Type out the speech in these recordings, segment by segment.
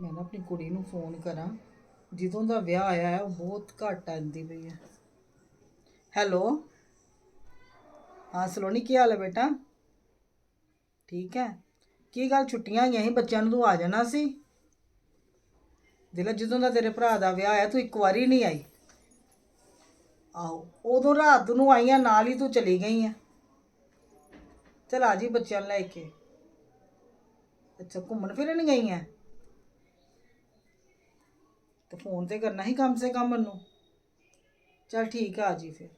ਮੈਂ ਨਾ ਆਪਣੀ ਕੁੜੀ ਨੂੰ ਫੋਨ ਕਰਾਂ। ਜਦੋਂ ਦਾ ਵਿਆਹ ਆਇਆ ਹੈ, ਉਹ ਬਹੁਤ ਘੱਟ ਆਂਦੀ ਪਈ ਹੈ। ਹੈਲੋ? ਹਾਂ, ਸਲੋਨੀ, ਕੀ ਹਾਲ ਹੈ ਬੇਟਾ? ਠੀਕ ਹੈ। ਕੀ ਗੱਲ, ਛੁੱਟੀਆਂ ਆਈਆਂ ਸੀ? ਬੱਚਿਆਂ ਨੂੰ ਤੂੰ ਆ ਜਾਣਾ ਸੀ? ਦਿਲ, ਜਦੋਂ ਦਾ ਤੇਰੇ ਭਰਾ ਦਾ ਵਿਆਹ ਆਇਆ, ਤੂੰ ਇੱਕ ਵਾਰੀ ਨਹੀਂ ਆਈ। ਆਹੋ, ਉਦੋਂ ਰਾਤ ਨੂੰ ਆਈਆਂ, ਨਾਲ ਹੀ ਤੂੰ ਚਲੀ ਗਈ ਆ ਚਲ ਆ ਜੀ, ਬੱਚਿਆਂ ਨੂੰ ਲੈ ਕੇ। ਅੱਛਾ, ਘੁੰਮਣ ਫਿਰਨ ਗਈ ਆ ਤੇ ਫੋਨ ਤੇ ਕਰਨਾ ਹੀ ਕਮ ਸੇ ਕਮ ਮੈਨੂੰ ਚਲ ਠੀਕ ਆ ਜੀ ਫਿਰ।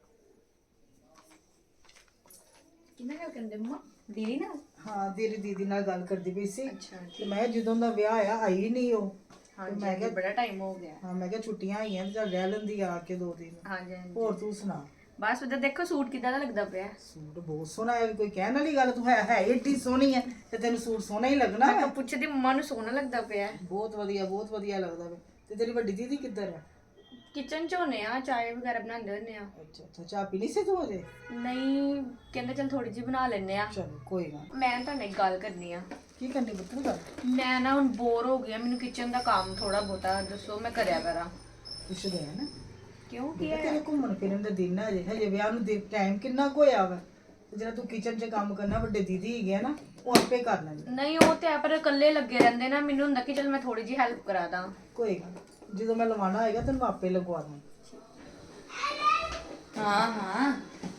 ਕਿੰਨਾ ਗੱਲ ਕਰਦੇ ਮੰਮਾ? ਦੀਦੀ ਨਾਲ? ਹਾਂ ਤੇਰੀ ਦੀਦੀ ਨਾਲ ਗੱਲ ਕਰਦੀ ਪਈ ਸੀ। ਅੱਛਾ ਤੇ ਮੈਂ ਜਦੋਂ ਦਾ ਵਿਆਹ ਆਇਆ ਆਈ ਨਹੀਂ ਉਹ। ਹਾਂ ਮੈਂ ਕਿਹਾ ਬੜਾ ਟਾਈਮ ਹੋ ਗਿਆ। ਹਾਂ ਮੈਂ ਕਿਹਾ ਛੁੱਟੀਆਂ ਆਈਆਂ ਤੇ ਚੱਲ ਰਹਿ ਲੈਂਦੀ ਆ ਕੇ ਦੋ ਦਿਨ। ਹਾਂਜੀ ਹਾਂਜੀ। ਹੋਰ ਤੂੰ ਸੁਣਾ? ਬਸ ਉਧਰ ਦੇਖੋ ਸੂਟ ਕਿਦਾਂ ਦਾ ਲੱਗਦਾ ਪਿਆ। ਸੂਟ ਬਹੁਤ ਸੋਹਣਾ ਹੈ ਕੋਈ ਕਹਿਣ ਵਾਲੀ ਗੱਲ ਤੂੰ ਹੈ ਹੈ ਏਡੀ ਸੋਹਣੀ ਹੈ ਤੇ ਤੈਨੂੰ ਸੂਟ ਸੋਹਣਾ ਹੀ ਲੱਗਣਾ ਮੈਂ ਹੈ। ਤਾਂ ਪੁੱਛਦੀ ਮੰਮਾ ਨੂੰ ਸੋਹਣਾ ਲੱਗਦਾ ਪਿਆ। ਬਹੁਤ ਵਧੀਆ ਬਹੁਤ ਵਧੀਆ ਲੱਗਦਾ ਵੇ ਤੇ ਤੇਰੀ ਵੱਡੀ ਦੀਦੀ ਕਿੱਧਰ ਹੈ ਕਿਚਨ ਚ ਹੋਨੇ ਆ ਚਾय ਵਗੈਰਾ ਬਣਾਉਂਦੇ ਹੁੰਨੇ ਆ। ਅੱਛਾ ਅੱਛਾ ਚਾਹ ਪੀ ਨਹੀਂ ਸੀ ਤੂੰ ਅਜੇ ਨਹੀਂ ਕਹਿੰਦੇ ਚਲ ਥੋੜੀ ਜਿਹੀ ਬਣਾ ਲੈਨੇ ਆ। ਚਲੋ ਕੋਈ ਗੱਲ ਨੀ। ਮੈਂ ਤਾਂ ਨਹੀਂ ਗੱਲ ਕਰਨੀ ਆ। ਕੀ ਕਰਨੀ ਪੁੱਤਰ ਗੱਲ? ਮੈਂ ਨਾ ਹੁਣ ਬੋਰ ਹੋ ਗਿਆ ਮੈਨੂੰ ਕਿਚਨ ਦਾ ਕੰਮ ਥੋੜਾ ਬਹੁਤਾ ਦੱਸੋ ਮੈਂ ਕਰਿਆ ਕਰਾਂ। ਪੁੱਛਦੇ ਆ ਨਾ। ਕਿਉਂ ਕੀ ਬੇਟਾ, ਹੈ? ਤੇਰੇ ਘੁੰਮਣ ਫਿਰਨ ਦਾ ਦਿਨ ਹੈ ਹਜੇ ਹਜੇ ਵਿਆਹ ਨੂੰ ਦੇ ਟਾਈਮ ਕਿੰਨਾ ਕੁ ਹੋਇਆ ਵਾ? ਤੇ ਜਿਹੜਾ ਤੂੰ ਕਿਚਨ 'ਚ ਕੰਮ ਕਰਨਾ ਵੱਡੇ ਦੀਦੀ ਹੈਗੇ ਆ ਨਾ ਉਹ ਆਪੇ ਕਰ ਲੈਣਗੇ ਨਹੀਂ ਉਹ ਤੇ ਆ ਪਰ ਇਕੱਲੇ ਲੱਗੇ ਰਹਿੰਦੇ ਨਾ ਮੈਨੂੰ ਹੁੰਦਾ ਕਿ ਚਲ ਮੈਂ ਥੋੜੀ ਜਿਹੀ ਹੈਲਪ ਕਰਾ ਦਾਂ। ਕੋਈ ਗੱਲ ਨੀ। ਜਦੋਂ ਮੈਂ ਲਵਾਣਾ ਹੋਏਗਾ ਤੈਨੂੰ ਆਪੇ ਲਗਵਾ ਦਾਂ ਹਾਂ ਹਾਂ।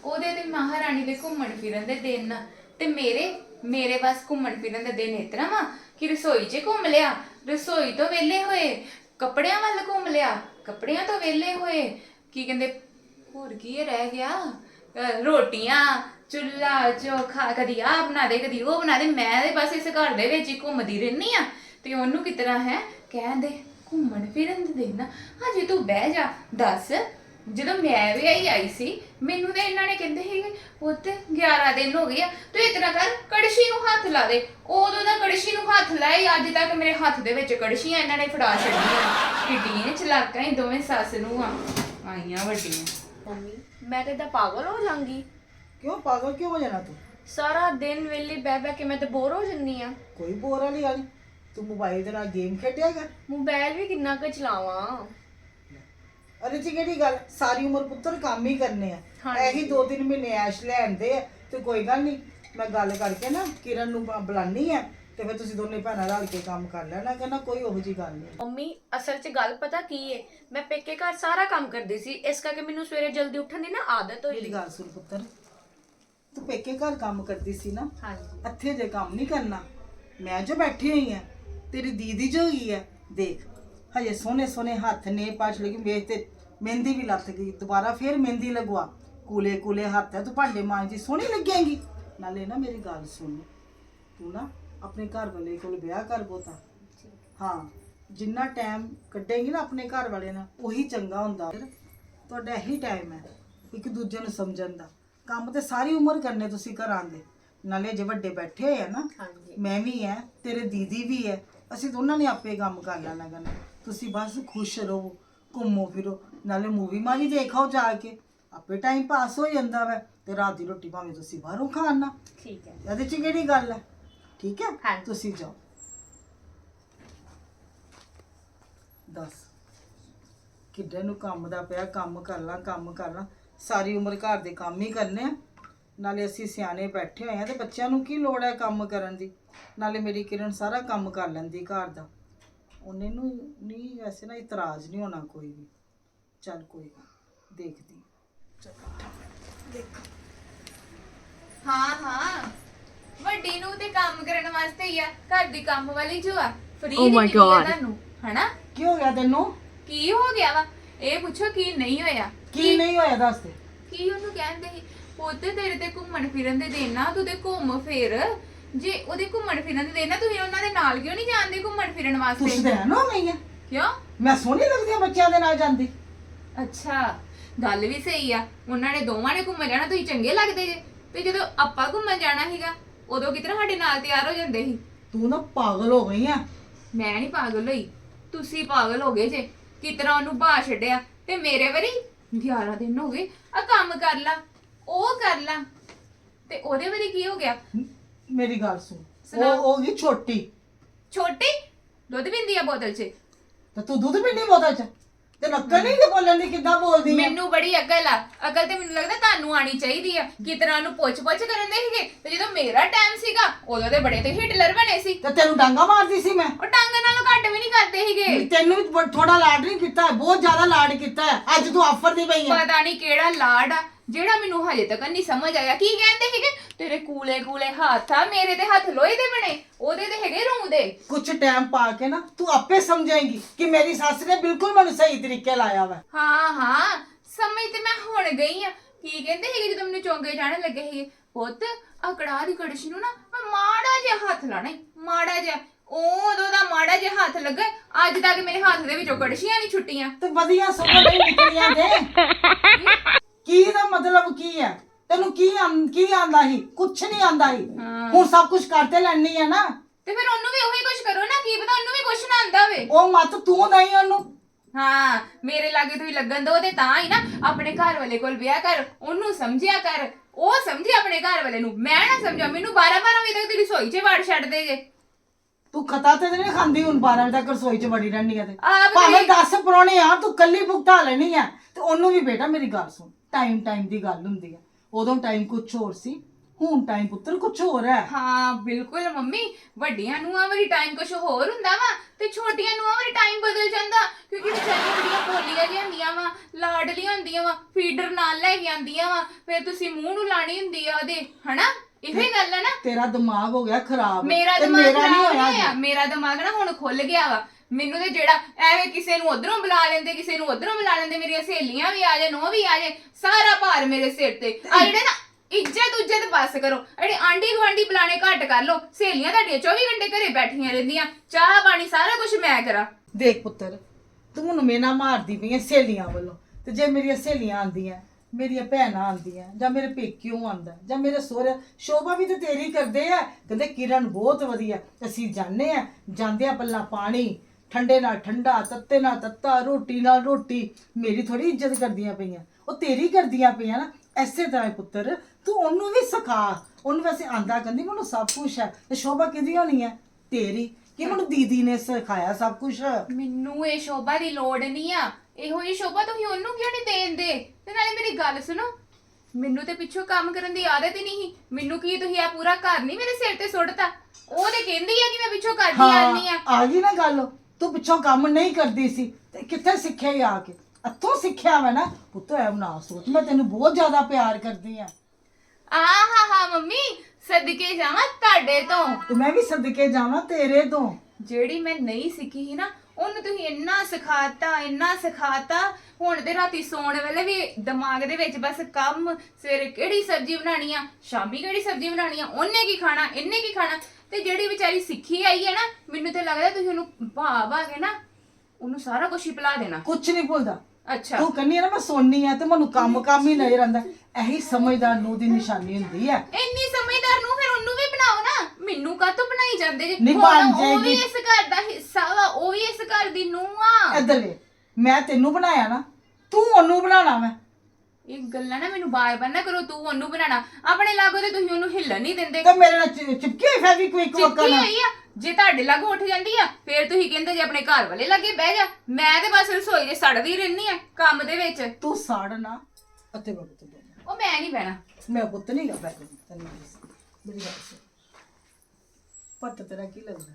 ਉਹਦੇ ਤੇ ਮਹਾਰਾਣੀ ਦੇ ਘੁੰਮਣ ਫਿਰਨ ਦੇ ਦਿਨ ਆ। ਤੇ ਮੇਰੇ ਮੇਰੇ ਬਸ ਘੁੰਮਣ ਫਿਰਨ ਦੇ ਦਿਨ ਇਤਨਾ ਵਾ ਕਿ ਰਸੋਈ 'ਚ ਘੁੰਮ ਲਿਆ ਰਸੋਈ ਤੋਂ ਵਿਹਲੇ ਹੋਏ ਕੱਪੜਿਆਂ ਵੱਲ ਘੁੰਮ ਲਿਆ ਕੱਪੜਿਆਂ ਤੋਂ ਵਿਹਲੇ ਹੋਏ। ਕੀ ਕਹਿੰਦੇ ਹੋਰ ਕੀ ਇਹ ਰਹਿ ਗਿਆ? ਅਹ ਰੋਟੀਆਂ ਚੁੱਲਾ ਚੋਖਾ, ਕਦੀ ਆ ਬਣਾ ਦੇ, ਕਦੀ ਉਹ ਬਣਾ ਦੇ, ਮੈਂ ਤੇ ਬਸ ਇਸ ਘਰ ਦੇ ਵਿੱਚ ਹੀ ਘੁੰਮਦੀ ਰਹਿੰਦੀ ਆ ਤੇ ਉਹਨੂੰ ਕਿਤਨਾ ਹੈ, ਕਹਿੰਦੇ, ਘੁੰਮਣ ਫਿਰਨ ਦੇ ਦਿਨ। ਹਜੇ ਤੂੰ ਬਹਿ ਜਾ, ਦੱਸ, ਜਦੋਂ ਮੈਂ ਵੀ ਆਈ ਆਈ ਸੀ, ਮੈਨੂੰ ਤਾਂ ਇਹਨਾਂ ਨੇ ਕਹਿੰਦੇ ਸੀਗੇ ਪੁੱਤ 11 ਦਿਨ ਹੋ ਗਏ ਆ, ਤੂੰ ਇਤਨਾ ਕਰ, ਕੜਛੀ ਨੂੰ ਹੱਥ ਲਾ ਦੇ। ਉਦੋਂ ਦਾ ਕੜਛੀ ਨੂੰ ਹੱਥ ਲਾਈ ਅੱਜ ਤੱਕ ਮੇਰੇ ਹੱਥ ਦੇ ਵਿੱਚ ਕੜਛੀਆਂ ਇਹਨਾਂ ਨੇ ਫੜਾ ਛੱਡੀਆਂ। ਕਿੱਡੀਆਂ ਚਲਾਕਾਂ ਹੀ ਦੋਵੇਂ ਸੱਸ ਨੂੰ ਆ, ਆਈਆਂ ਵੱਡੀਆਂ। ਮੰਮੀ ਮੈਂ ਤੇ ਤਾਂ ਪਾਗਲ ਹੋ ਜਾਵਾਂਗੀ ਕਿਉਂ ਪਾਗਲ ਕਿਉਂ ਹੋ ਜਾਣਾ ਤੂੰ? ਸਾਰਾ ਦਿਨ ਵਿਹਲੀ ਬਹਿ ਬਹਿ ਕੇ ਮੈਂ ਤੇ ਬੋਰ ਹੋ ਜੰਨੀ ਆ। ਕੋਈ ਬੋਰ ਵਾਲੀ ਗੱਲ ਨੀ। ਤੂੰ ਮੋਬਾਈਲ ਦੇ ਨਾਲ ਗੇਮ ਖੇਡਿਆ ਕਰ। ਮੋਬਾਈਲ ਵੀ ਕਿੰਨਾ ਕੁ ਚਲਾਵਾਂ। ਅਰੇ ਜੀ ਕਿਹੜੀ ਗੱਲ? ਸਾਰੀ ਉਮਰ ਪੁੱਤਰ ਕੰਮ ਹੀ ਕਰਨੇ ਆ। ਹਾਂਜੀ। ਇਹੀ ਦੋ ਤਿੰਨ ਮਹੀਨੇ ਐਸ਼ ਲੈਂਦੇ ਆ। ਤੇ ਕੋਈ ਗੱਲ ਨਹੀਂ ਮੈਂ ਗੱਲ ਕਰਕੇ ਨਾ ਕਿਰਨ ਨੂੰ ਬ- ਬੁਲਾਨੀ ਆ। ਤੇ ਫਿਰ ਤੁਸੀਂ ਦੋਨੇ ਭੈਣਾਂ ਰਲ ਕੇ ਕੰਮ ਕਰ ਲੈਣਾ ਕਹਿੰਦਾ ਕੋਈ ਉਹੋ ਜੀ ਗੱਲ ਨਹੀਂ ਮੰਮੀ ਅਸਲ 'ਚ ਗੱਲ ਪਤਾ ਕੀ ਏ ਮੈਂ ਪੇਕੇ ਘਰ ਸਾਰਾ ਕੰਮ ਕਰਦੀ ਸੀ ਇਸ ਕਰਕੇ ਮੈਨੂੰ ਸਵੇਰੇ ਜਲਦੀ ਉੱਠਣ ਦੀ ਨਾ ਆਦਤ ਹੋਈ ਮੇਰੀ ਗੱਲ ਸੁਣ ਪੁੱਤਰ ਤੂੰ ਪੇਕੇ ਘਰ ਕੰਮ ਕਰਦੀ ਸੀ ਨਾ ਹਾਂਜੀ ਇੱਥੇ ਜੇ ਕੰਮ ਨਹੀਂ ਕਰਨਾ ਮੈਂ ਜੋ ਬੈਠੀ ਹੋਈ ਆ ਤੇਰੀ ਦੀਦੀ ਜੋ ਹੀ ਹੈ ਦੇਖ ਹਜੇ ਸੋਹਣੇ ਸੋਹਣੇ ਹੱਥ ਨੇ ਪਾਛ ਲਗੀ ਵੇਖ ਤੇ ਮਹਿੰਦੀ ਵੀ ਲੱਥ ਗਈ ਦੁਬਾਰਾ ਫੇਰ ਮਹਿੰਦੀ ਲਗਵਾ ਕੂਲੇ ਕੂਲੇ ਹੱਥ ਹੈ ਤੂੰ ਭਾਂਡੇ ਮਾਂਜਦੀ ਸੋਹਣੀ ਲੱਗੇਂਗੀ ਨਾਲੇ ਨਾ ਮੇਰੀ ਗੱਲ ਸੁਣ ਤੂੰ ਨਾ ਆਪਣੇ ਘਰ ਵਾਲੇ ਕੋਲ ਵਿਆਹ ਕਰ ਬੋਤਾ ਹਾਂ। ਜਿੰਨਾ ਟਾਈਮ ਕੱਢੇਂਗੀ ਨਾ ਆਪਣੇ ਘਰ ਵਾਲੇ ਨਾਲ ਉਹੀ ਚੰਗਾ ਹੁੰਦਾ। ਤੁਹਾਡਾ ਇਹੀ ਟਾਈਮ ਹੈ ਇੱਕ ਦੂਜੇ ਨੂੰ ਸਮਝਣ ਦਾ। ਕੰਮ ਤੇ ਸਾਰੀ ਉਮਰ ਕਰਨੇ ਤੁਸੀਂ ਘਰਾਂ ਦੇ। ਨਾਲੇ ਜੇ ਵੱਡੇ ਬੈਠੇ ਹੋਏ ਆ ਨਾ ਹਾਂਜੀ। ਮੈਂ ਵੀ ਐ ਤੇਰੇ ਦੀਦੀ ਵੀ ਐ ਅਸੀਂ ਦੋਨਾਂ ਨੇ ਆਪੇ ਕੰਮ ਕਰ ਲੈਣਾ ਕਰਨਾ। ਤੁਸੀਂ ਬਸ ਖੁਸ਼ ਰਹੋ ਘੁੰਮੋ ਫਿਰੋ ਨਾਲੇ ਮੂਵੀ ਮਾਰੀ ਦੇਖਾਓ ਜਾ ਕੇ। ਆਪੇ ਟਾਈਮ ਪਾਸ ਹੋ ਜਾਂਦਾ ਵੈ ਤੇ ਰਾਤ ਦੀ ਰੋਟੀ ਭਾਵੇਂ ਤੁਸੀਂ ਬਾਹਰੋਂ ਖਾਣਾ ਠੀਕ ਹੈ। ਇਹਦੇ ਚ ਕਿਹੜੀ ਗੱਲ ਹੈ? ਠੀਕ ਹੈ? ਹਾਂਜੀ। ਤੁਸੀਂ ਜਾਓ। ਦੱਸ ਕਿੱਡੇ ਨੂੰ ਕੰਮ ਦਾ ਪਿਆ ਕੰਮ ਕਰ ਲਾਂ ਕੰਮ ਕਰ ਲਾਂ। ਸਾਰੀ ਉਮਰ ਘਰ ਦੇ ਕੰਮ ਹੀ ਕਰਨੇ ਆ। ਨਾਲੇ ਅਸੀਂ ਸਿਆਣੇ ਬੈਠੇ ਹੋਏ ਆ ਤੇ ਬੱਚਿਆਂ ਨੂੰ ਕੀ ਲੋੜ ਹੈ ਕੰਮ ਕਰਨ ਦੀ? ਨਾਲੇ ਮੇਰੀ ਕਿਰਨ ਸਾਰਾ ਕੰਮ ਕਰ ਲੈਂਦੀ ਘਰ ਦਾ। ਉਹਨੇ ਨੂੰ ਨਹੀਂ ਵੈਸੇ ਨਾ ਇਤਰਾਜ਼ ਨਹੀਂ ਹੋਣਾ ਕੋਈ ਵੀ। ਚੱਲ ਕੋਈ ਨੀ, ਦੇਖਦੀ ਹਾਂ। ਹਾਂ। ਵੱਡੀ ਨੂੰ ਤੇ ਕੰਮ ਕਰਨ ਵਾਸਤੇ ਹੀ ਆ ਘਰ ਦੀ ਕੰਮ ਵਾਲੀ ਜੋ ਆ ਫ੍ਰੀ Oh my God. ਤੁਹਾਨੂੰ ਹਨਾ? ਕੀ ਹੋ ਗਿਆ ਤੈਨੂੰ? ਕੀ ਹੋ ਗਿਆ ਵਾ? ਇਹ ਪੁੱਛੋ ਕੀ ਨਹੀਂ ਹੋਇਆ। ਕੀ ਨਹੀਂ ਹੋਇਆ ਦੱਸ ਤੇ ਕੀ ਉਹਨੂੰ ਕਹਿੰਦੇ ਸੀ? ਪੁੱਤ ਤੇਰੇ ਤੇ ਘੁੰਮਣ ਫਿਰਨ ਦੇ ਦਿਨ ਆ ਤੂੰ ਤੇ ਘੁੰਮ ਫਿਰ। ਜੇ ਉਹਦੇ ਘੁੰਮਣ ਫਿਰਨ ਦੇ ਦਿਨ ਆ ਤੁਸੀਂ ਉਹਨਾਂ ਦੇ ਨਾਲ ਕਿਉਂ ਨਹੀਂ ਜਾਂਦੇ ਘੁੰਮਣ ਫਿਰਨ ਤੁਸੀਂ ਵਾਸਤੇ ਤਾਂ ਨਾ ਨਹੀਂ ਹੈ ਕਿਉਂ? ਮੈਂ ਸੋਹਣੀ ਲੱਗਦੀ ਆ ਬੱਚਿਆਂ ਦੇ ਨਾਲ ਜਾਂਦੀ। ਅੱਛਾ ਗੱਲ ਵੀ ਸਹੀ ਆ। ਉਹਨਾਂ ਨੇ ਦੋਵਾਂ ਨੇ ਘੁੰਮਣ ਜਾਣਾ ਤੁਸੀਂ ਚੰਗੇ ਲੱਗਦੇ ਜੇ। ਤੇ ਜਦੋਂ ਆਪਾਂ ਘੁੰਮਣ ਜਾਣਾ ਸੀਗਾ ਉਦੋਂ ਕਿਤਨਾ ਸਾਡੇ ਨਾਲ ਤਿਆਰ ਹੋ ਜਾਂਦੇ ਸੀ? ਤੂੰ ਨਾ ਪਾਗਲ ਹੋ ਗਈ ਆ। ਮੈਂ ਨਹੀਂ ਪਾਗਲ ਹੋਈ। ਤੁਸੀਂ ਪਾਗਲ ਹੋ ਗਏ ਜੇ। ਕਿਤਨਾ ਉਹਨੂੰ ਬਾਹ ਛੱਡਿਆ ਤੇ ਮੇਰੇ ਵਾਰੀ 11 ਦਿਨ ਹੋ ਗਏ। ਆ ਕੰਮ ਕਰ ਲਾ ਉਹ ਕਰ ਲਾ। ਤੇ ਉਹਦੇ ਵਾਰੀ ਕੀ ਹੋ ਗਿਆ? ਮੇਰੀ ਗੱਲ ਸੁਣ। ਸੁਣਾਓ। ਉਹ ਹੋ ਗਈ ਛੋਟੀ। ਛੋਟੀ? ਦੁੱਧ ਪੀਂਦੀ ਆ ਬੋਤਲ 'ਚ? ਤੇ ਤੂੰ ਦੁੱਧ ਪੀਣੀ ਬੋਤਲ ਚ? ਤੇ ਨੱਕਲ ਨਹੀਂ ਕਿ ਬੋਲਣ ਦੀ ਕਿੱਦਾਂ ਬੋਲਦੀ ਹੈ ਮੈਨੂੰ ਬੜੀ ਅਕਲ ਆ। ਅਕਲ ਤੇ ਮੈਨੂੰ ਲੱਗਦਾ ਤੁਹਾਨੂੰ ਆਣੀ ਚਾਹੀਦੀ ਆ ਕਿ ਤਰ੍ਹਾਂ ਨੂੰ ਪੁੱਛ-ਪੁੱਛ ਕਰਨ ਦੇ ਸੀਗੇ। ਤੇ ਜਦੋਂ ਮੇਰਾ ਟਾਈਮ ਸੀਗਾ ਉਦੋਂ ਤੇ ਬੜੇ ਤੇ ਹਿਟਲਰ ਬਣੇ ਸੀ। ਤੇ ਤੈਨੂੰ ਡਾਂਗਾ ਮਾਰਦੀ ਸੀ ਮੈਂ? ਉਹ ਟੰਗ ਨਾਲੋਂ ਘੱਟ ਵੀ ਨਹੀਂ ਕਰਦੇ ਸੀਗੇ। ਤੈਨੂੰ ਵੀ ਥੋੜਾ ਲਾਡ ਨਹੀਂ ਕੀਤਾ ਬਹੁਤ ਜ਼ਿਆਦਾ ਲਾਡ ਕੀਤਾ। ਹੈ। ਅੱਜ ਤੂੰ ਆਫਰ ਦੀ ਪਈ ਹੈ ਪਤਾ ਨਹੀਂ ਕਿਹੜਾ ਲਾਡ ਆ। ਜਿਹੜਾ ਮੈਨੂੰ ਹਜੇ ਤੱਕ ਨਹੀਂ ਸਮਝ ਆਇਆ ਕੀ ਕਹਿੰਦੇ ਸੀਗੇ? ਤੇਰੇ ਕੂਲੇ ਕੂਲੇ ਹੱਥ ਆ ਮੇਰੇ ਤੇ ਹੱਥ ਲੋਹੇ ਦੇ ਬਣੇ ਉਹਦੇ ਤੇ ਹੈਗੇ ਰੂੰ ਦੇ। ਕੁਝ ਟਾਈਮ ਪਾ ਕੇ ਨਾ ਤੂੰ ਆਪੇ ਸਮਝੇਂਗੀ ਕਿ ਮੇਰੀ ਸੱਸ ਨੇ ਬਿਲਕੁਲ ਮੈਨੂੰ ਸਹੀ ਤਰੀਕੇ ਲਾਇਆ ਵਾ। ਹਾਂ ਹਾਂ ਸਮਝ ਤੇ ਮੈਂ ਹੁਣ ਗਈ ਆ। ਕੀ ਕਹਿੰਦੇ ਸੀਗੇ ਜਦੋਂ ਮੈਨੂੰ ਚੌਂਕੇ ਜਾਣੇ ਲੱਗੇ ਸੀਗੇ? ਪੁੱਤ ਅਕੜਾ ਦੀ ਕੜਛ ਨੂੰ ਨਾ ਮੈਂ ਮਾੜਾ ਜਿਹਾ ਹੱਥ ਲਾਣਾ ਈ, ਮਾੜਾ ਜਿਹਾ। ਉਦੋਂ ਦਾ ਮਾੜਾ ਜਿਹਾ ਹੱਥ ਲੱਗਾ ਅੱਜ ਤੱਕ ਮੇਰੇ ਹੱਥ ਦੇ ਵਿੱਚੋਂ ਕੜਛੀਆਂ ਨਹੀਂ ਛੁੱਟੀਆਂ। ਤੇ ਵਧੀਆ ਸਮਾਂ ਨਹੀਂ ਨਿਕਲੀਆਂ ਦੇ ਕੀ ਦਾ ਮਤਲਬ ਕੀ ਹੈ ਤੈਨੂੰ ਕੀ ਆਂ- ਕੀ ਆਂਦਾ ਹੀ ਕੁਝ ਨਹੀਂ ਆਂਦਾ ਹੀ ਹਾਂ। ਹੁਣ ਸਭ ਕੁਝ ਕਰਤੇ ਲੈਣੀ ਹੈ ਨਾ। ਤੇ ਫਿਰ ਉਹਨੂੰ ਵੀ ਉਹੀ ਕੁਝ ਕਰੋ ਨਾ ਕੀ ਪਤਾ ਉਹਨੂੰ ਵੀ ਕੁਝ ਨਾ ਆਂਦਾ ਹੋਵੇ। ਉਹ ਮਤ ਤੂੰ ਨਹੀਂ ਉਹਨੂੰ। ਹਾਂ ਮੇਰੇ ਲਾਗੇ ਤੁਸੀਂ ਲੱਗਣ ਦੋ ਤੇ ਤਾਂ ਹੀ ਨਾ ਆਪਣੇ ਘਰ ਵਾਲੇ ਕੋਲ ਵਿਆਹ ਕਰ ਉਹਨੂੰ ਸਮਝਿਆ ਕਰ। ਉਹ ਸਮਝੇ ਆਪਣੇ ਘਰ ਵਾਲੇ ਨੂੰ। ਮੈਂ ਨਾ ਸਮਝਾ ਮੈਨੂੰ 12 12 ਵਜੇ ਤੱਕ ਤੇਰੀ ਰਸੋਈ 'ਚ ਵਾੜ ਛੱਡਦੇ ਜੇ ਤੂੰ ਖਤਾ ਤੇ ਨਹੀਂ ਖਾਂਦੀ ਹੁਣ 12 ਵਜੇ ਤੱਕ ਰਸੋਈ 'ਚ ਵੜੀ ਰਹਿਣੀ ਹੈ ਤੇ। ਆਪ ਭਾਵੇਂ ਤੁਸੀਂ- 10 ਪਰੋਣੇ ਆ ਤੂੰ ਕੱਲੀ ਭੁਗਤਾ ਲੈਣੀ ਆ। ਤੇ ਉਹਨੂੰ ਵੀ ਬੇਟਾ ਮੇਰੀ ਗੱਲ ਸੁਣ। ਟਾਈਮ ਟਾਈਮ ਦੀ ਗੱਲ ਹੁੰਦੀ ਆ। ਉਦੋਂ ਟਾਈਮ ਕੁਝ ਹੋਰ ਸੀ ਹੁਣ ਟਾਈਮ ਪੁੱਤਰ ਕੁਝ ਹੋਰ ਹੈ। ਹਾਂ ਬਿਲਕੁਲ ਮੰਮੀ ਵੱਡੀਆਂ ਨੂੰਹਾਂ ਵਾਲੀ ਟਾਈਮ ਕੁਝ ਹੋਰ ਹੁੰਦਾ ਵਾ ਤੇ ਛੋਟੀਆਂ ਨੂੰਹਾਂ ਵਾਲੀ ਟਾਈਮ ਬਦਲ ਜਾਂਦਾ। ਕਿਉਂਕਿ ਵਿਚਾਰੀਆਂ ਬੜੀਆਂ ਭੋਲੀਆਂ ਜਿਹੀਆਂ ਹੁੰਦੀਆਂ ਵਾ ਲਾਡਲੀਆਂ ਹੁੰਦੀਆਂ ਵਾ ਫੀਡਰ ਨਾਲ ਲੈ ਕੇ ਆਂਦੀਆਂ ਵਾ ਫਿਰ ਤੁਸੀਂ ਮੂੰਹ ਨੂੰ ਲਾਣੀ ਹੁੰਦੀ ਆ ਉਹਦੇ ਹਨਾ? ਇਹੋ ਹੀ ਗੱਲ ਆ ਨਾ। ਤੇਰਾ ਦਿਮਾਗ ਹੋ ਗਿਆ ਖਰਾਬ। ਮੇਰਾ ਤੇ ਦਿਮਾਗ ਮੇਰਾ ਨਹੀਂ ਹੋਇਆ ਮੇਰਾ ਦਿਮਾਗ ਨਾ ਹੁਣ ਖੁੱਲ ਗਿਆ ਵਾ। ਮੈਨੂੰ ਤੇ ਜਿਹੜਾ ਐਵੇਂ ਕਿਸੇ ਨੂੰ ਉਧਰੋਂ ਬੁਲਾ ਲੈਂਦੇ ਕਿਸੇ ਨੂੰ ਉਧਰੋਂ ਬੁਲਾ ਲੈਂਦੇ ਮੇਰੀਆਂ ਸਹੇਲੀਆਂ ਵੀ ਆ ਜਾਣ ਉਹ ਵੀ ਆ ਜਾਏ ਸਾਰਾ ਭਾਰ ਮੇਰੇ ਸਿਰ ਤੇ। ਆ ਜਿਹੜੇ ਨਾ ਇੱਜ਼ਤ ਉੱਜਤ ਬਸ ਕਰੋ ਜਿਹੜੇ ਆਂਢੀ ਗੁਆਂਢੀ ਬੁਲਾਣੇ ਘੱਟ ਕਰ ਲੋ ਸਹੇਲੀਆਂ ਤੁਹਾਡੀਆਂ 24 ਘੰਟੇ ਘਰੇ ਬੈਠੀਆਂ ਰਹਿੰਦੀਆਂ ਚਾਹ ਪਾਣੀ ਸਾਰਾ ਕੁਝ ਮੈਂ ਕਰਾਂ। ਦੇਖ ਪੁੱਤਰ ਤੂੰ ਮੈਨੂੰ ਮੇਨਾ ਮਾਰਦੀ ਪਈ ਐ ਸਹੇਲੀਆਂ ਵੱਲੋਂ ਤੇ ਜੇ ਮੇਰੀਆਂ ਸਹੇਲੀਆਂ ਆਂਦੀਆਂ ਮੇਰੀਆਂ ਭੈਣਾਂ ਆਂਦੀਆਂ ਜਾਂ ਮੇਰੇ ਪੇਕਿਓ ਆਂਦਾ ਜਾਂ ਮੇਰੇ ਸਹੁਰੇ ਸ਼ੋਭਾ ਵੀ ਤੇ ਤੇਰੀ ਕਰਦੇ ਆ ਕਹਿੰਦੇ ਕਿਰਨ ਬਹੁਤ ਵਧੀਆ ਅਸੀਂ ਜਾਣਦੇ ਆ ਜਾਂਦੇ ਆ ਪੱਲਾ ਪਾਣੀ ਠੰਡੇ ਨਾਲ ਠੰਡਾ ਤੱਤੇ ਨਾਲ ਤੱਤਾ ਰੋਟੀ ਨਾਲ ਰੋਟੀ ਮੇਰੀ ਥੋੜੀ ਇੱਜ਼ਤ ਕਰਦੀਆਂ ਪਈਆਂ। ਉਹ ਤੇਰੀ ਕਰਦੀਆਂ ਪਈਆਂ ਨਾ ਐਸੇ ਤਰ੍ਹਾਂ ਪੁੱਤਰ ਤੂੰ ਉਹਨੂੰ ਵੀ ਸਿਖਾ। ਉਹਨੂੰ ਵੈਸੇ ਆਂਦਾ ਕਹਿੰਦੀ ਮੈਨੂੰ ਸਭ ਕੁਝ ਹੈ। ਤੇ ਸ਼ੋਭਾ ਕਿਹਦੀ ਹੋਣੀ ਹੈ? ਤੇਰੀ। ਕਿ ਮੈਨੂੰ ਦੀਦੀ ਨੇ ਸਿਖਾਇਆ ਸਭ ਕੁਝ ਮੈਨੂੰ ਇਹ ਸ਼ੋਭਾ ਦੀ ਲੋੜ ਨਹੀਂ ਆ। ਇਹੋ ਹੀ ਸ਼ੋਭਾ ਤੁਸੀਂ ਉਹਨੂੰ ਕਿਉਂ ਨਹੀਂ ਦੇਂਦੇ ਤੇ ਨਾਲੇ ਮੇਰੀ ਗੱਲ ਸੁਣੋ। ਮੈਨੂੰ ਤੇ ਪਿੱਛੋਂ ਕੰਮ ਕਰਨ ਦੀ ਆਦਤ ਹੀ ਨਹੀਂ ਮੈਨੂੰ ਕੀ ਤੁਸੀਂ ਆ ਪੂਰਾ ਘਰ ਨਹੀਂ ਮੇਰੇ ਸਿਰ ਤੇ ਸੁੱਟਤਾ? ਉਹ ਤੇ ਕਹਿੰਦੀ ਆ ਕਿ ਮੈਂ ਪਿੱਛੋਂ ਕਰਦੀ ਆਨੀ ਆ। ਆ ਗਈ ਨਾ ਗੱਲ। ਤੂੰ ਪਿੱਛੋਂ ਕੰਮ ਨਹੀਂ ਕਰਦੀ ਸੀ ਤੇ ਕਿੱਥੇ ਸਿੱਖਿਆ ਹੀ ਆ ਕੇ? ਅੱਥੋਂ ਸਿੱਖਿਆ ਵਾ ਨਾ। ਪੁੱਤ ਐ ਨਾ ਸੋਚ। ਮੈਂ ਤੈਨੂੰ ਬਹੁਤ ਜ਼ਿਆਦਾ ਪਿਆਰ ਕਰਦੀ ਆ। ਆਹਾ ਹਾ ਮੰਮੀ ਸਦਕੇ ਜਾਵਾਂ ਤੁਹਾਡੇ ਤੋਂ। ਤੇ ਮੈਂ ਵੀ ਸਦਕੇ ਜਾਵਾਂ ਤੇਰੇ ਤੋਂ। ਜਿਹੜੀ ਮੈਂ ਨਹੀਂ ਸਿੱਖੀ ਸੀ ਨਾ ਉਹਨੂੰ ਤੁਸੀਂ ਇੰਨਾ ਸਿਖਾਤਾ ਇੰਨਾ ਸਿਖਾਤਾ, ਹੁਣ ਤੇ ਰਾਤੀ ਸੌਣ ਵੇਲੇ ਵੀ ਦਿਮਾਗ ਦੇ ਵਿੱਚ ਬਸ ਕੰਮ, ਸਵੇਰੇ ਕਿਹੜੀ ਸਬਜ਼ੀ ਬਣਾਣੀ ਆ, ਸ਼ਾਮੀ ਕਿਹੜੀ ਸਬਜ਼ੀ ਬਣਾਣੀ ਆ, ਉਹਨੇ ਕੀ ਖਾਣਾ, ਇਹਨੇ ਕੀ ਖਾਣਾ, ਤੇ ਜਿਹੜੀ ਵਿਚਾਰੀ ਸਿੱਖੀ ਆਈ ਹੈ ਨਾ, ਮੈਨੂੰ ਤੇ ਲੱਗਦਾ ਤੁਸੀਂ ਉਹਨੂੰ ਭਾ ਭਾ ਕੇ ਨਾ, ਉਹਨੂੰ ਸਾਰਾ ਕੁਝ ਹੀ ਭੁਲਾ ਦੇਣਾ। ਕੁਝ ਨਹੀਂ ਭੁੱਲਦਾ। ਅੱਛਾ। ਤੂੰ ਕੰਨੀ ਆ ਨਾ ਮੈਂ ਸੋਨੀ ਆ ਤੇ ਮੈਨੂੰ ਕੰਮ ਕੰਮ ਹੀ ਨਜ਼ਰ ਆਂਦਾ ਇਹੀ ਸਮਝਦਾਰ ਨੂੰ ਦੀ ਨਿਸ਼ਾਨੀ ਹੁੰਦੀ ਹੈ ਇੰਨੀ ਸਮਝਦਾਰ ਨੂੰ ਫਿਰ ਉਹਨੂੰ ਵੀ ਬਣਾਓ ਨਾ। ਮੈਨੂੰ ਕਾਹਤੋਂ ਬਣਾਈ ਜਾਂਦੇ ਜੇ? ਨਹੀਂ ਹੁਣ ਬਣ ਉਹ ਵੀ ਜਾਏਗੀ। ਇਸ ਘਰ ਦਾ ਹਿੱਸਾ ਵਾ ਉਹ ਵੀ ਇਸ ਘਰ ਦੀ ਨੂੰਹ ਆ। ਇੱਧਰ ਵੇ ਮੈਂ ਤੈਨੂੰ ਬਣਾਇਆ ਨਾ ਤੂੰ ਉਹਨੂੰ ਬਣਾਣਾ ਮੈਂ ਇਹ ਗੱਲਾਂ ਨਾ ਮੈਨੂੰ ਬਾਰ-ਬਾਰ ਨਾ ਕਰੋ ਤੂੰ ਉਹਨੂੰ ਬਣਾਣਾ ਆਪਣੇ ਲਾਗੋ ਤੇ ਤੁਸੀਂ ਉਹਨੂੰ ਹਿੱਲਣ ਨਹੀਂ ਦਿੰਦੇ। ਤੇ ਮੇਰੇ ਨਾਲ ਚਿ- ਚਿਪਕੀ ਹੋਈ ਫੈਵੀ ਕੁਇਕ ਚਿੱਕੀ ਵਕਨ ਹੋਈ ਆ। ਜੇ ਤੁਹਾਡੇ ਲਾਗੋ ਉੱਠ ਜਾਂਦੀ ਆ ਫੇਰ ਤੁਸੀਂ ਕਹਿੰਦੇ ਜੇ ਆਪਣੇ ਘਰ ਵਾਲੇ ਲੱਗੇ ਬਹਿ ਜਾ। ਮੈਂ ਤੇ ਬਸ ਰਸੋਈ ਦੇ ਸੜਦੀ ਰਹਿੰਦੀ ਆ ਕੰਮ ਦੇ ਵਿੱਚ। ਤੂੰ ਸਾੜ ਨਾ ਅਤੇ ਬਗਤ ਉਹ ਮੈਂ ਨਹੀਂ ਬਹਿਣਾ। ਮੈਂ ਪੁੱਤ ਨਹੀਂ ਬੈਠ ਤੈਨੂੰ। ਮੇਰੀ ਗੱਲ ਸੁਣ। ਪੱਤ ਤੇਰਾ ਕੀ ਲੱਗਦਾ?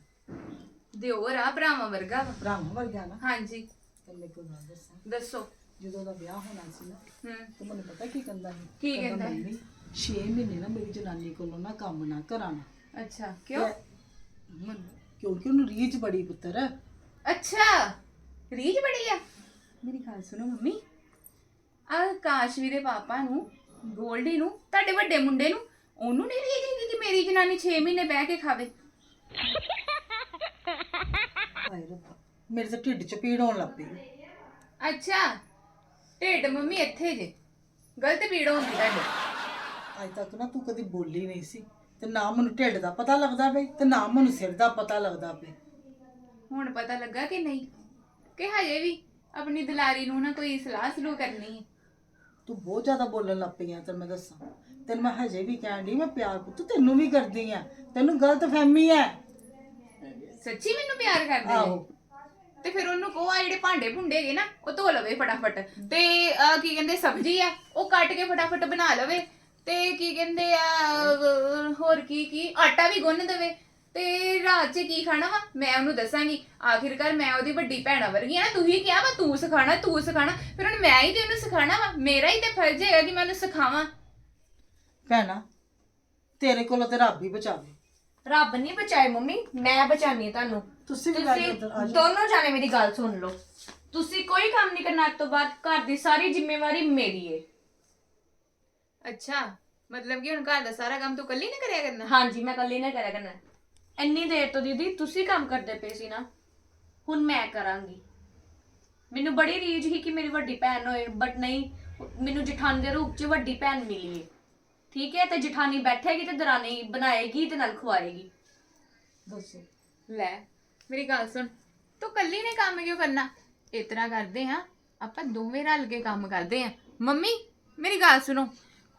ਦਿਓਰ ਆ ਭਰਾਵਾਂ ਵਰਗਾ ਵਾ। ਵਰਗਾ ਨਾ? ਹਾਂਜੀ। ਗੱਲ ਦੱਸਾਂ। ਦੱਸੋ। ਜਦੋਂ ਦਾ ਵਿਆਹ ਹੋਣਾ ਸੀ ਨਾ ਹੂੰ। ਤੇ ਮੈਨੂੰ ਪਤਾ ਕੀ ਕਹਿੰਦਾ ਸੀ? ਕੀ ਕਹਿੰਦਾ ਸੀ? ਮੰਮੀ 6 ਮਹੀਨੇ ਨਾ ਮੇਰੀ ਜਨਾਨੀ ਕੋਲੋਂ ਨਾ ਕੰਮ ਨਾ ਕਰਾਣਾ ਅੱਛਾ ਕਿਉਂ? ਕਿਉਂਕਿ ਉਹਨੂੰ ਰੀਝ ਬੜੀ ਪੁੱਤਰ। ਅੱਛਾ ਰੀਝ ਬੜੀ ਆ। ਮੇਰੀ ਗੱਲ ਸੁਣੋ ਮੰਮੀ। ਆ ਦੇ ਪਾਪਾ ਨੂੰ ਗੋਲਡੀ ਨੂੰ ਤੁਹਾਡੇ ਵੱਡੇ ਮੁੰਡੇ ਨੂੰ ਉਹਨੂੰ ਨਹੀਂ ਰੀਝ ਹੈਗੀ ਕਿ ਮੇਰੀ ਜਨਾਨੀ 6 ਮਹੀਨੇ ਬਹਿ ਕੇ ਖਾਵੇ? ਹਾਏ ਰੱਬਾ ਮੇਰੇ ਤਾਂ ਢਿੱਡ 'ਚ ਪੀੜ ਹੋਣ ਲੱਗ ਪਈ। ਅੱਛਾ ਢਿੱਡ ਮੰਮੀ ਇੱਥੇ ਜੇ ਗਲਤ ਪੀੜ ਹੁੰਦੀ ਤੁਹਾਡੇ ਅੱਜ ਤੱਕ ਨਾ ਤੂੰ ਕਦੀ ਬੋਲੀ ਨਹੀਂ ਸੀ। ਤੇ ਨਾ ਮੈਨੂੰ ਢਿੱਡ ਦਾ ਪਤਾ ਲੱਗਦਾ ਪਈ ਤੇ ਨਾ ਮੈਨੂੰ ਸਿਰ ਦਾ ਪਤਾ ਲੱਗਦਾ ਪਈ ਹੁਣ ਪਤਾ ਲੱਗਾ ਕਿ ਨਹੀਂ? ਕਿ ਹਜੇ ਵੀ ਆਪਣੀ ਦਿਲਾਰੀ ਨੂੰ ਨਾ ਕੋਈ ਸਲਾਹ ਸਲੂਹ ਕਰਨੀ ਹੈ। ਤੂੰ ਬਹੁਤ ਜ਼ਿਆਦਾ ਬੋਲਣ ਲੱਗ ਪਈ ਆ ਤੇ ਮੈਂ ਦੱਸਾਂ। ਤੈਨੂੰ ਮੈਂ ਹਜੇ ਵੀ ਕਹਿਣ ਡਈ ਮੈਂ ਪਿਆਰ ਪੁੱਤ ਤੈਨੂੰ ਵੀ ਕਰਦੀ ਆ। ਤੈਨੂੰ ਗਲਤ ਫਹਿਮੀ ਹੈ ਸੱਚੀ ਮੈਨੂੰ ਪਿਆਰ ਕਰਦੇ ਆਹੋ। ਨੇ ਤੇ ਫਿਰ ਉਹਨੂੰ ਕਹੋ ਆ ਜਿਹੜੇ ਭਾਂਡੇ ਭੁੰਡੇ ਹੈਗੇ ਨਾ ਉਹ ਧੋ ਲਵੇ ਫਟਾਫਟ। ਤੇ ਅਹ, ਕੀ ਕਹਿੰਦੇ ਸਬਜ਼ੀ ਆ ਉਹ ਕੱਟ ਕੇ ਫਟਾਫਟ ਬਣਾ ਲਵੇ। ਤੇ ਕੀ ਕਹਿੰਦੇ ਆ ਅਹ, ਹੋਰ ਕੀ ਕੀ? ਆਟਾ ਵੀ ਗੁੰਨ ਦੇਵੇ। ਤੇ ਰਾਤ 'ਚ ਕੀ ਖਾਣਾ ਵਾ? ਮੈਂ ਉਹਨੂੰ ਦੱਸਾਂਗੀ। ਆਖਿਰਕਾਰ ਮੈਂ ਉਹਦੀ ਵੱਡੀ ਭੈਣਾ ਵਰਗੀ ਆ। ਨਾ ਤੂੰ ਹੀ ਕਿਹਾ ਵਾ ਤੂੰ ਸਿਖਾਣਾ ਤੂੰ ਸਿਖਾਣਾ। ਫਿਰ ਹੁਣ ਮੈਂ ਹੀ ਤੇ ਉਹਨੂੰ ਸਿਖਾਣਾ ਵਾ। ਮੇਰਾ ਹੀ ਤੇ ਫਰਜ਼ ਹੈਗਾ ਕਿ ਮੈਂ ਉਹਨੂੰ ਸਿਖਾਵਾਂ। ਭੈਣਾ ਤੇਰੇ ਕੋਲੋਂ ਤੇ ਰੱਬ ਹੀ ਬਚਾਵੇ। ਰੱਬ ਨਹੀਂ ਬਚਾਏ ਮੰਮੀ ਮੈਂ ਬਚਾਨੀ ਤੁਹਾਨੂੰ। ਤੁਸੀਂ ਵੀ ਤੁਸੀਂ ਆ ਜਾਓ। ਦੋਨੋਂ ਜਾਣੇ ਮੇਰੀ ਗੱਲ ਸੁਣ ਲਓ। ਤੁਸੀਂ ਕੋਈ ਕੰਮ ਨਹੀਂ ਕਰਨਾ ਅੱਜ ਤੋਂ ਬਾਅਦ। ਘਰ ਦੀ ਸਾਰੀ ਜ਼ਿੰਮੇਵਾਰੀ ਮੇਰੀ ਏ। ਅੱਛਾ ਮਤਲਬ ਕਿ ਹੁਣ ਘਰ ਦਾ ਸਾਰਾ ਕੰਮ ਤੂੰ ਇਕੱਲੀ ਨਾ ਕਰਿਆ ਕਰਨਾ? ਹਾਂਜੀ ਮੈਂ ਕੱਲੀ ਨਾ ਕਰਿਆ ਕਰਨਾ। ਇੰਨੀ ਦੇਰ ਤੋਂ ਦੀਦੀ ਤੁਸੀਂ ਕੰਮ ਕਰਦੇ ਪਏ ਸੀ ਨਾ ਹੁਣ ਮੈਂ ਕਰਾਂਗੀ। ਮੈਨੂੰ ਬੜੀ ਰੀਝ ਸੀ ਕਿ ਮੇਰੀ ਵੱਡੀ ਭੈਣ ਹੋਏ ਬਟ ਨਹੀਂ ਮੈਨੂੰ ਜਠਾਣੀ ਦੇ ਰੂਪ 'ਚ ਵੱਡੀ ਭੈਣ ਮਿਲੀ ਏ। ਠੀਕ ਹੈ ਤੇ ਜਠਾਣੀ ਬੈਠੇਗੀ ਤੇ ਦਰਾਨੀ ਬਣਾਏਗੀ ਤੇ ਨਾਲ ਖਵਾਏਗੀ। ਦੱਸੋ। ਲੈ ਮੇਰੀ ਗੱਲ ਸੁਣ ਤੂੰ ਕੱਲੀ ਨੇ ਕੰਮ ਕਿਉਂ ਕਰਨਾ? ਇਤਨਾ ਕਰਦੇ ਹਾਂ ਆਪਾਂ ਦੋਵੇਂ ਰਲ ਕੇ ਕੰਮ ਕਰਦੇ ਹਾਂ। ਮੰਮੀ ਮੇਰੀ ਗੱਲ ਸੁਣੋ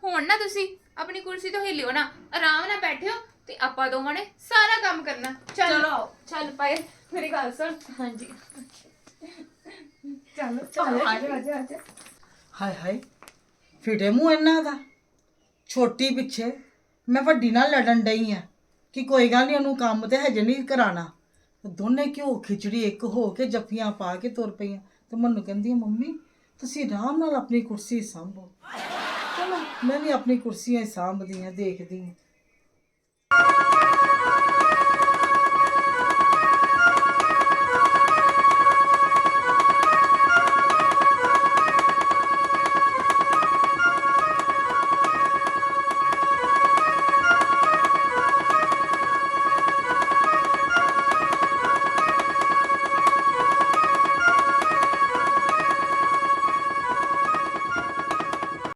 ਹੁਣ ਨਾ ਤੁਸੀਂ ਆਪਣੀ ਕੁਰਸੀ ਤੋਂ ਹਿੱਲਿਓ ਨਾ ਆਰਾਮ ਨਾਲ ਬੈਠਿਓ ਤੇ ਆਪਾਂ ਦੋਵਾਂ ਨੇ ਸਾਰਾ ਕੰਮ ਕਰਨਾ। ਚੱਲ ਚਲੋ। ਚੱਲ ਪਾਏ ਮੇਰੀ ਗੱਲ ਸੁਣ। ਹਾਂਜੀ। ਚੱਲ ਚੱਲ। ਆ ਜਾ ਆ ਜਾ ਆ ਜਾ ਹਾਏ ਹਾਏ ਫਿਟੇ ਮੂੰਹ ਇਹਨਾਂ ਦਾ। ਛੋਟੀ ਪਿੱਛੇ ਮੈਂ ਵੱਡੀ ਨਾਲ ਲੜਨ ਡਈ ਆ ਕਿ ਕੋਈ ਗੱਲ ਨਹੀਂ ਉਹਨੂੰ ਕੰਮ ਤੇ ਹਜੇ ਨਹੀਂ ਕਰਾਣਾ ਦੋਨੇ ਘਿਓ ਖਿਚੜੀ ਇੱਕ ਹੋ ਕੇ ਜੱਫੀਆਂ ਪਾ ਕੇ ਤੁਰ ਪਈਆਂ। ਤੇ ਮੈਨੂੰ ਕਹਿੰਦੀ ਆ, ਮੰਮੀ ਤੁਸੀਂ ਆਰਾਮ ਨਾਲ ਆਪਣੀ ਕੁਰਸੀ ਸੰਭੋ। ਚਲੋ ਮੈਂ ਵੀ ਆਪਣੀ ਕੁਰਸੀਆਂ ਹੀ ਸਾਂਭਦੀ ਆ ਦੇਖਦੀ ਆ